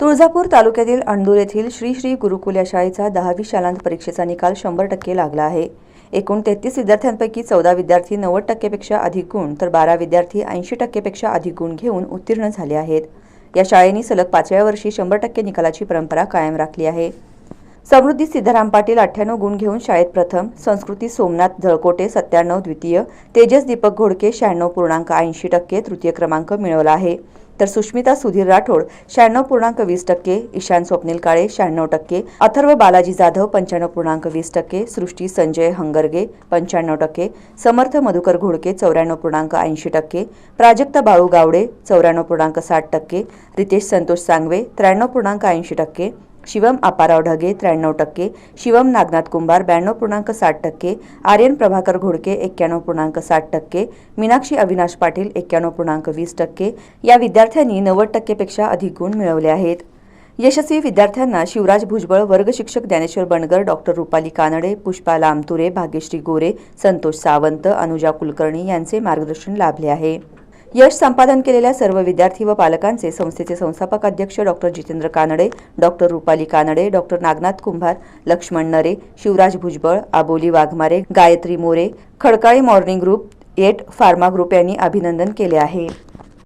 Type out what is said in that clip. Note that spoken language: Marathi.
तुळजापूर तालुक्यातील अणदूर येथील श्री श्री गुरुकुल या शाळेचा दहावी शालांत परीक्षेचा निकाल शंभर टक्के लागला आहे. एकूण तेहतीस विद्यार्थ्यांपैकी चौदा विद्यार्थी नव्वद टक्केपेक्षा अधिक गुण तर बारा विद्यार्थी ऐंशी टक्केपेक्षा अधिक गुण घेऊन उत्तीर्ण झाले आहेत. या शाळेने सलग पाचव्या वर्षी शंभर टक्के निकालाची परंपरा कायम राखली आहे. समृद्धी सिद्धाराम पाटील अठ्ठ्याण्णव गुण घेऊन शाळेत प्रथम संस्कृती सोमनाथ झळकोटे सत्त्याण्णव द्वितीय तेजस दीपक घोडके शहाण्णव पूर्णांक ऐंशी टक्के तृतीय क्रमांक मिळवला आहे. तर सुष्मिता सुधीर राठोड शहाण्णव पूर्णांक वीस टक्के ईशान स्वप्नील काळे शहाण्णव टक्के अथर्व बालाजी जाधव पंच्याण्णव पूर्णांक वीस टक्के सृष्टी संजय हंगरगे पंच्याण्णव टक्के समर्थ मधुकर घोडके चौऱ्याण्णव पूर्णांक ऐंशी टक्के प्राजक्ता बाळू गावडे चौऱ्याण्णव पूर्णांक साठ टक्के रितेश संतोष सांगवे त्र्याण्णव पूर्णांक ऐंशी टक्के शिवम आपाराव ढगे त्र्याण्णव टक्के. शिवम नागनाथ कुंभार ब्याण्णव पूर्णांक साठ टक्के. आर्यन प्रभाकर घोडके एक्क्याण्णव पूर्णांक साठ टक्के. मीनाक्षी अविनाश पाटील एक्क्याण्णव पूर्णांक वीस टक्के. या विद्यार्थ्यांनी नव्वद टक्केपेक्षा अधिक गुण मिळवले आहेत. यशस्वी विद्यार्थ्यांना शिवराज भुजबळ वर्ग शिक्षक ज्ञानेश्वर बणगर डॉक्टर रुपाली कानडे पुष्पा लामतुरे भाग्यश्री गोरे संतोष सावंत अनुजा कुलकर्णी यांचे मार्गदर्शन लाभले आहे. यश संपादन केलेल्या सर्व विद्यार्थी व पालकांचे संस्थेचे संस्थापक अध्यक्ष doctor Jitendra Kanade doctor Rupali Kanade doctor Nagnath Kumbhar Laxman Nare Shivraj Bhujbal Aboli Waghmare Gayatri More Khadkali morning group eight pharma group यांनी अभिनंदन केले आहे.